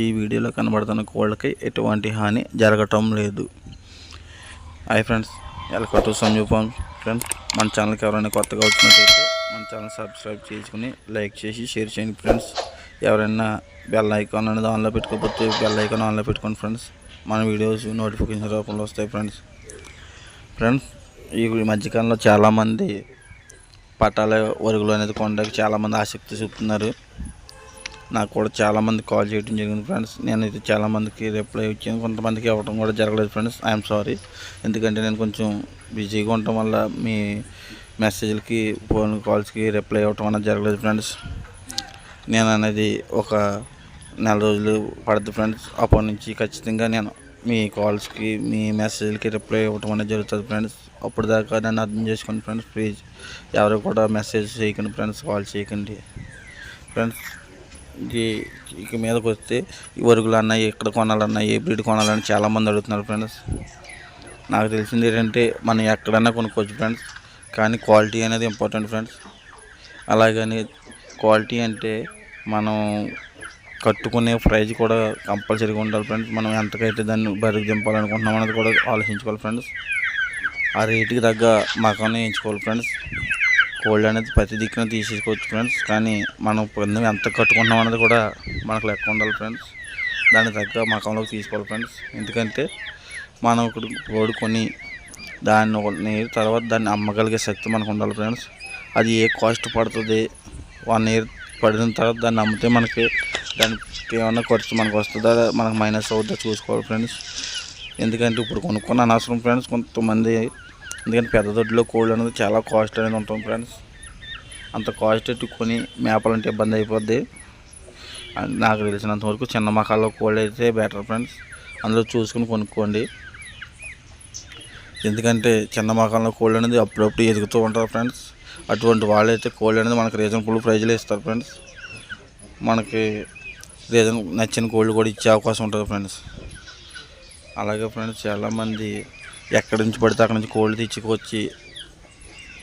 ఈ వీడియోలో కనబడుతున్న కోళ్ళకి ఎటువంటి హాని జరగటం లేదు. Hi friends welcome to Sanjeev friends మన ఛానల్కి ఎవరైనా కొత్తగా వచ్చినట్టయితే మన ఛానల్ సబ్స్క్రైబ్ చేసుకుని లైక్ చేసి షేర్ చేయండి ఫ్రెండ్స్ ఎవరైనా బెల్ ఐకాన్ అనేది ఆన్లో పెట్టుకోకపోతే బెల్ ఐకాన్ ఆన్లో పెట్టుకోండి ఫ్రెండ్స్ మన వీడియోస్ నోటిఫికేషన్ రూపంలో వస్తాయి ఫ్రెండ్స్ ఫ్రెండ్స్ ఈ మధ్యకాలంలో చాలామంది పట్టాల వరుగులు అనేది కొనడానికి చాలామంది ఆసక్తి చూపుతున్నారు. నాకు కూడా చాలామంది కాల్ చేయడం జరిగింది ఫ్రెండ్స్. నేనైతే చాలామందికి రిప్లై ఇచ్చాను కొంతమందికి ఇవ్వడం కూడా జరగలేదు ఫ్రెండ్స్. ఐఎమ్ సారీ ఎందుకంటే నేను కొంచెం బిజీగా ఉండటం వల్ల మీ మెసేజ్లకి ఫోన్ కాల్స్కి రిప్లై ఇవ్వటం అనేది జరగలేదు ఫ్రెండ్స్. నేను అనేది ఒక నెల రోజులు పడుతుంది ఫ్రెండ్స్. అప్పటి నుంచి ఖచ్చితంగా నేను మీ కాల్స్కి మీ మెసేజ్లకి రిప్లై ఇవ్వటం అనేది జరుగుతుంది ఫ్రెండ్స్. అప్పుడు దాకా నన్ను అర్థం చేసుకోండి ఫ్రెండ్స్. ప్లీజ్ ఎవరు కూడా మెసేజ్ చేయకండి ఫ్రెండ్స్ కాల్ చేయకండి. ఫ్రెండ్స్ ఇది ఇక మీదకి వస్తే ఈ వరుగులు అన్నాయి ఎక్కడ కొనాలన్నా ఏ బ్రీడ్ కొనాలని చాలామంది అడుగుతున్నారు ఫ్రెండ్స్. నాకు తెలిసింది ఏంటంటే మనం ఎక్కడన్నా కొనుక్కోవచ్చు ఫ్రెండ్స్. కానీ క్వాలిటీ అనేది ఇంపార్టెంట్ ఫ్రెండ్స్. అలాగని క్వాలిటీ అంటే మనం కట్టుకునే ప్రైజ్ కూడా కంపల్సరీగా ఉండాలి ఫ్రెండ్స్. మనం ఎంతకైతే దాన్ని బరువు దింపాలనుకుంటున్నాం అనేది కూడా ఆలోచించుకోవాలి ఫ్రెండ్స్. ఆ రేటుకి తగ్గ మకాన్ని ఎంచుకోవాలి ఫ్రెండ్స్. కోల్డ్ అనేది ప్రతి దిక్కున తీసేసుకోవచ్చు ఫ్రెండ్స్ కానీ మనం పొందం ఎంత కట్టుకుంటున్నాం అనేది కూడా మనకు లెక్క ఉండాలి ఫ్రెండ్స్ దాన్ని తగ్గ మకంలోకి తీసుకోవాలి ఫ్రెండ్స్ ఎందుకంటే మనం ఇప్పుడు కోడి కొని దాన్ని ఒక తర్వాత దాన్ని అమ్మగలిగే శక్తి మనకు ఉండాలి ఫ్రెండ్స్ అది ఏ కాస్ట్ పడుతుంది? వన్ ఇయర్ పడిన తర్వాత దాన్ని అమ్మితే మనకి దానికి ఏమన్నా ఖర్చు మనకు వస్తుందా? మనకు మైనస్ అవుతుందా చూసుకోవాలి ఫ్రెండ్స్ ఎందుకంటే ఇప్పుడు కొనుక్కున్న అనవసరం ఫ్రెండ్స్ కొంతమంది ఎందుకంటే పెద్ద దొడ్లో కోళ్ళు అనేది చాలా కాస్ట్ అనేది ఉంటుంది ఫ్రెండ్స్ అంత కాస్ట్ పెట్టి కొని మేపాలంటే ఇబ్బంది అయిపోద్ది. నాకు తెలిసినంత వరకు చిన్న మకాల్లో కోళ్ళు అయితే బెటర్ ఫ్రెండ్స్ అందులో చూసుకుని కొనుక్కోండి. ఎందుకంటే చిన్న మకాల్లో కోళ్ళు అనేది అప్పుడప్పుడు ఎదుగుతూ ఉంటారు ఫ్రెండ్స్ అటువంటి వాళ్ళైతే కోళ్ళు అనేది మనకు రీజనబుల్ ప్రైజ్లో ఇస్తారు ఫ్రెండ్స్ మనకి రీజన్ నచ్చిన కోళ్ళు కూడా ఇచ్చే అవకాశం ఉంటుంది ఫ్రెండ్స్ అలాగే ఫ్రెండ్స్ చాలామంది ఎక్కడి నుంచి పడితే అక్కడి నుంచి కోళ్ళు తెచ్చుకొచ్చి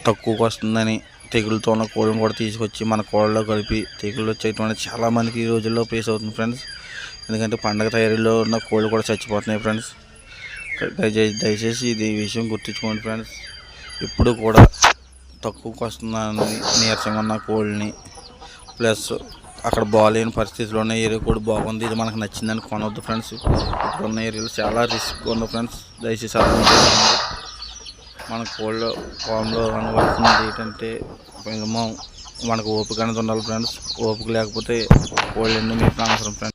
తక్కువకు వస్తుందని తెగులతో ఉన్న కోళ్ళని కూడా తీసుకొచ్చి మన కోళ్ళలో కలిపి తెగుళ్ళు వచ్చేటువంటి చాలామందికి ఈ రోజుల్లో ఫేస్ అవుతుంది ఫ్రెండ్స్ ఎందుకంటే పండగ తయారీలో ఉన్న కోళ్ళు కూడా చచ్చిపోతున్నాయి ఫ్రెండ్స్ దయచేసి దయచేసి ఇది విషయం గుర్తుంచుకోండి ఫ్రెండ్స్ ఇప్పుడు కూడా తక్కువకు వస్తుందని నీరసంగా ఉన్న కోళ్ళని ప్లస్ అక్కడ బాగాలేని పరిస్థితిలో ఉన్న ఏరియా కూడా బాగుంది. ఇది మనకు నచ్చిందని కొనవద్దు ఫ్రెండ్స్. ఇప్పుడున్న ఏరియాలో చాలా రిస్క్ ఉంది ఫ్రెండ్స్. దయచేసి అర్థం చేసుకోండి. మన కోళ్ళ ఫామ్లో అనవలసింది ఏంటంటే మినిమం మనకు ఓపిక అనేది ఉండాలి ఫ్రెండ్స్. ఓపిక లేకపోతే కోళ్ళు ఎన్ని మీకు అవసరం ఫ్రెండ్స్?